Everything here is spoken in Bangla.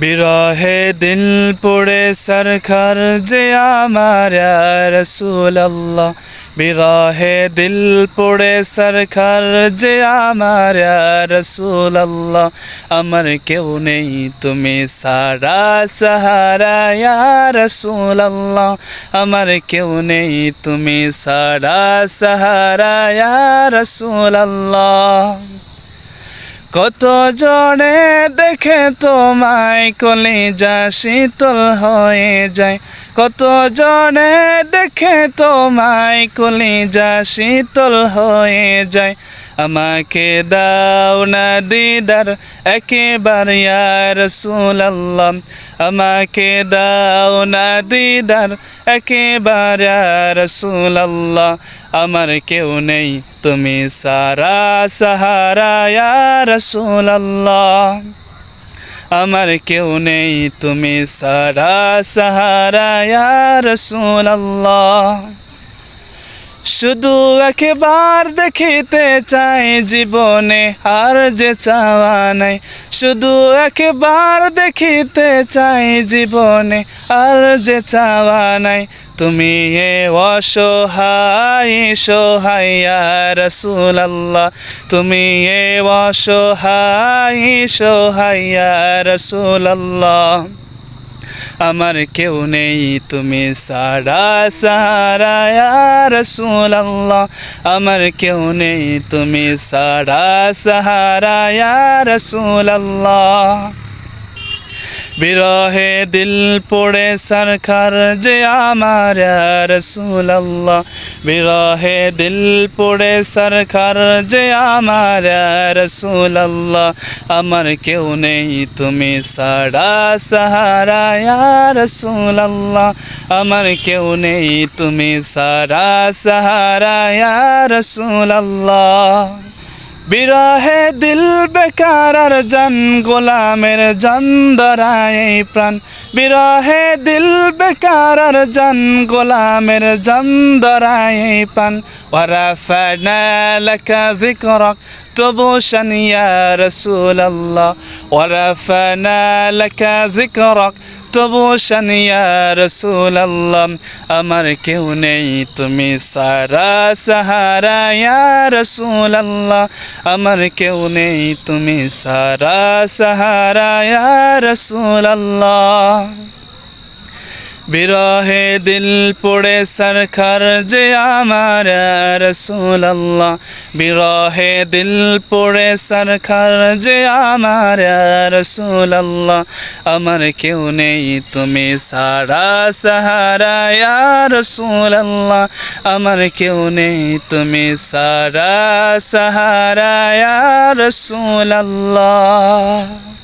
বিরহে দিল পড়ে সরকার যে আমার রসুল আল্লাহ বিরহে দিল পড়ে সরকার যে আমার রসুল আল্লাহ আমার কেউ নেই, তুমি সারা সাহারা রসুল আল্লাহ আমার কেউ নেই, তুমি সারা সাহারা রসুল আল্লাহ কত জনে দেখে তোমায় কলিজা শীতল হয়ে যায়? কত জনে দেখে তোমায় কলিজা শীতল হয়ে যায়? আমাকে দাও না দিদার, একেবার আল্লাহ আমাকে দাও না দিদার, একেবার রসুল আল্লাহ আমার কেউ নেই। তুমি সারা সাহারা রসুল আমার কেউ নেই। তুমি সারা সাহারা রসুল শুধু একবার দেখিতে চাই জীবনে, আর যে চাওয়া নাই। শুধু একবার দেখিতে চাই জীবনে, আর যে চাওয়া নাই। তুমি এ অসহায়, সহায়া রসুল আল্লাহ তুমি এ অসহায়, সহায়া রসুল আল্লাহ আমার কেউ নেই, তুমি সারা সারা রসুল আল্লাহ আমার কেউ নেই, তুমি সারা, সাহারা রসুল বিরহে দিল পড়ে সরকার যে আমার রসুল আল্লাহ বিরহে দিল পড়ে সরকার যে আমার রসুল আল্লাহ আমার কেউ নেই তুমি সারা সাহারা রসুল আল্লাহ আমার কেউ নেই তুমি সারা সাহারা রসুল আল্লাহ বিরহে দিল বেকার আর জান, গোলামের জান দরায় প্রাণ। বিরহে দিল বেকার আর জান, গোলামের জান দরায় প্রাণ। ওরা ফ্যাডা লেখা জিকরক طبوشا يا رسول الله ورفعنا لك ذكرك তবুশান ইয়া রসুল আল্লাহ আমার কেউ নেই তুমি সারা সাহারা ইয়া রসুল আল্লাহ আমার কেউ নেই তুমি সারা সাহারা ইয়া রসুল আল্লাহ বিরহে দিল পড়ে সরকার যে আমার রসুল আল্লাহ বিরহে দিল পড়ে সরকার যে আমার রসুল আল্লাহ আমার কেউ নেই তুমি সারা সাহারা রসুল আল্লাহ আমার কেউ নেই তুমি সারা সাহারা রসুল আল্লাহ